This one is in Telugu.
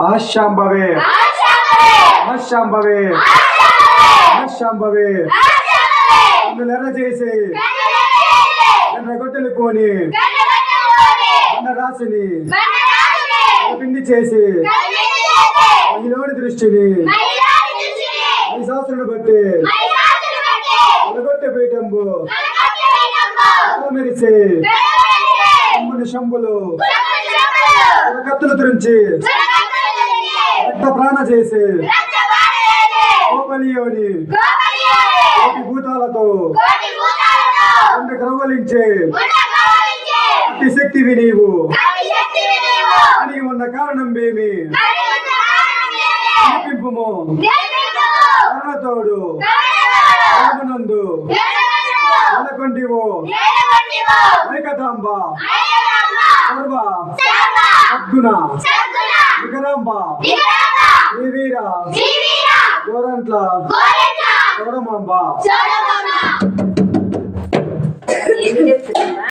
ఆశాంబవే. ఆశాంబవే. ఆశాంబవే. అందులో ఎర్ర చేసి ఎర్ర గొట్టెలు పోని అన్న రాసిని పిండి చేసి మహిళని దృష్టిని. శాస్త్రుని బట్టి. అలగొట్టె పీఠంబు. మెరిసి అమ్మని శంభులు కత్తులు తురించి రక్త ప్రాణ చేసి కోపలియోని కోటి భూతాలతో రెండు గ్రవలించే అతి శక్తివి నీవు అని ఉన్న కారణం ఏమి? వినిపింపుము కరుణతోడు. రామనందు నెలకొంటివో ఐకతాంబ సర్వ అద్గుణ వికరాంబ శ్రీవీర. గోరంట్ల. చౌడమాంబ.